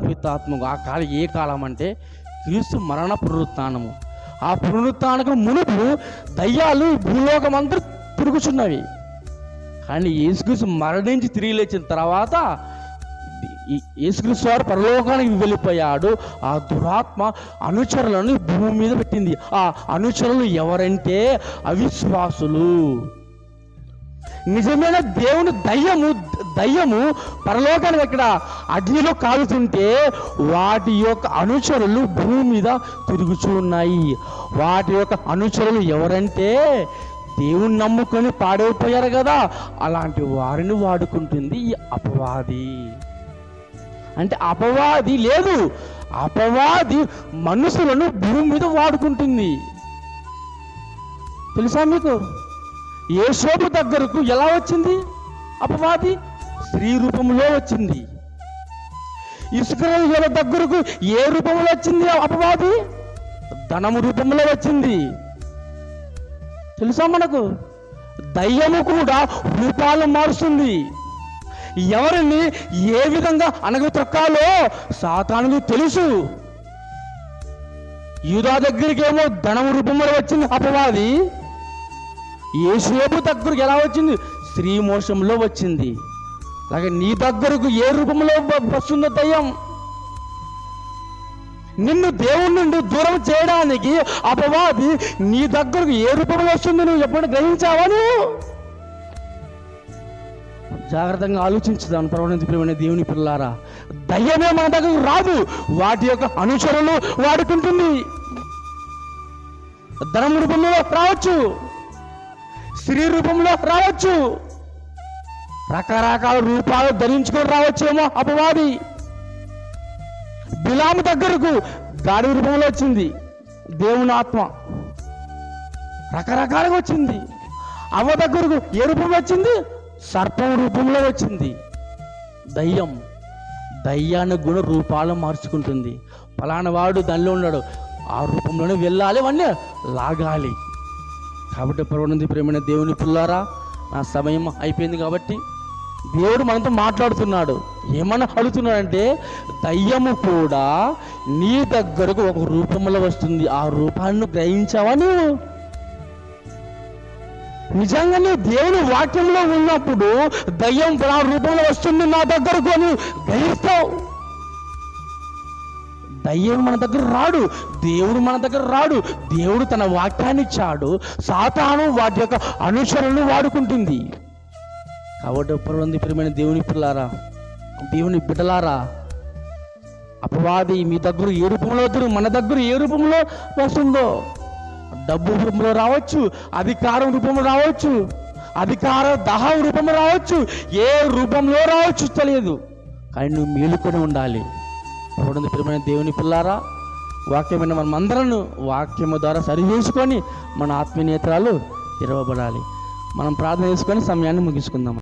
పవిత్రాత్మకు ఆ కాలం ఏ కాలం అంటే క్రీస్తు మరణ పునరుత్నము. ఆ పునరుత్నానికి మునుపు దయ్యాలు భూలోకం అందరూ తిరుగుచున్నవి. కానీ యేసుక్రీస్తు మరణించి తిరిగి లేచిన తర్వాత యేసుక్రీస్తు వారు పరలోకానికి వెళ్ళిపోయాడు. ఆ దురాత్మ అనుచరులను భూమి మీద పెట్టింది. ఆ అనుచరులు ఎవరంటే అవిశ్వాసులు. నిజమైన దేవుని దయ్యము దయ్యము పరలోకానికి ఎక్కడ అగ్నిలో కాలుతుంటే వాటి యొక్క అనుచరులు భూమి మీద తిరుగుచూ ఉన్నాయి. వాటి యొక్క అనుచరులు ఎవరంటే దేవుణ్ణి నమ్ముకొని పాడైపోయారు కదా. అలాంటి వారిని వాడుకుంటుంది ఈ అపవాది. అంటే అపవాది లేదు. అపవాది మనుషులను భూమి మీద వాడుకుంటుంది. తెలుసా మీకు? ఏ శోభ దగ్గరకు ఎలా వచ్చింది అపవాది? స్త్రీ రూపంలో వచ్చింది. ఇసుకల దగ్గరకు ఏ రూపంలో వచ్చింది అపవాది? ధనము రూపంలో వచ్చింది. తెలుసా మనకు? దయ్యము కూడా రూపాలు మారుస్తుంది. ఎవరిని ఏ విధంగా అనగతొక్కాలో సాతానుకు తెలుసు. యూదా దగ్గరికి ఏమో ధనము రూపంలో వచ్చింది అపవాది. యేసేపు దగ్గరికి ఎలా వచ్చింది? స్త్రీ మోషంలో వచ్చింది. అలాగే నీ దగ్గరకు ఏ రూపంలో వస్తుందో దయ్యం. నిన్ను దేవుడి నుండి దూరం చేయడానికి అపవాది నీ దగ్గరకు ఏ రూపంలో వస్తుంది నువ్వు ఎప్పుడు గ్రహించావా నువ్వు? జాగ్రత్తగా ఆలోచించుదాను ప్రవణించి దేవుని పిల్లారా దయ్యమే మన దగ్గరకు రాదు. వాటి యొక్క అనుచరులు వాడుకుంటుంది. ధనం రూపంలో రావచ్చు. స్త్రీ రూపంలో రావచ్చు. రకరకాల రూపాలు ధరించుకొని రావచ్చేమో అపవాది. బిలాము దగ్గరకు గాడి రూపంలో వచ్చింది. దేవుని ఆత్మ. రకరకాలుగా వచ్చింది. అవ్వ దగ్గరకు ఏ రూపంలో వచ్చింది? సర్పం రూపంలో వచ్చింది. దయ్యం. దయ్యాన్ని గుణ రూపాలు మార్చుకుంటుంది. ఫలానా వాడు దానిలో ఉన్నాడు. ఆ రూపంలోనే వెళ్ళాలి వాడిని లాగాలి. కాబట్టి పర్వనంది ప్రేమైన దేవుని పుల్లారా నా సమయం అయిపోయింది కాబట్టి దేవుడు మనతో మాట్లాడుతున్నాడు. ఏమన్నా అడుగుతున్నాడంటే దయ్యము కూడా నీ దగ్గరకు ఒక రూపంలో వస్తుంది. ఆ రూపాన్ని గ్రహించావా నువ్వు నిజంగానే దేవుని వాక్యంలో ఉన్నప్పుడు దయ్యం ఆ రూపంలో వస్తుంది నా దగ్గరకు అని గ్రహిస్తావు. దయ్యం మన దగ్గర రాడు దేవుడు మన దగ్గర రాడు. దేవుడు తన వాక్యాన్ని ఇచ్చాడు. సాతాను వాటి యొక్క అనుసరణను వాడుకుంటుంది. కాబట్టి ఉపరంది ప్రియమైన దేవుని పిల్లారా దేవుని బిడ్డలారా అపవాది మీ దగ్గర ఏ రూపంలో వద్దు మన దగ్గర ఏ రూపంలో వస్తుందో? డబ్బు రూపంలో రావచ్చు అధికారం రూపంలో రావచ్చు అధికార దహం రూపంలో రావచ్చు ఏ రూపంలో రావచ్చు తెలియదు. కానీ నువ్వు మేలుకొని ఉండాలి. చూడండి ప్రియమైన దేవుని పిల్లారా వాక్యమైన మనం అందరం వాక్యము ద్వారా సరి చేసుకొని మన ఆత్మీయ నేత్రాలు తెరవబడాలి. మనం ప్రార్థన చేసుకొని సమయాన్ని ముగించుకుందాం.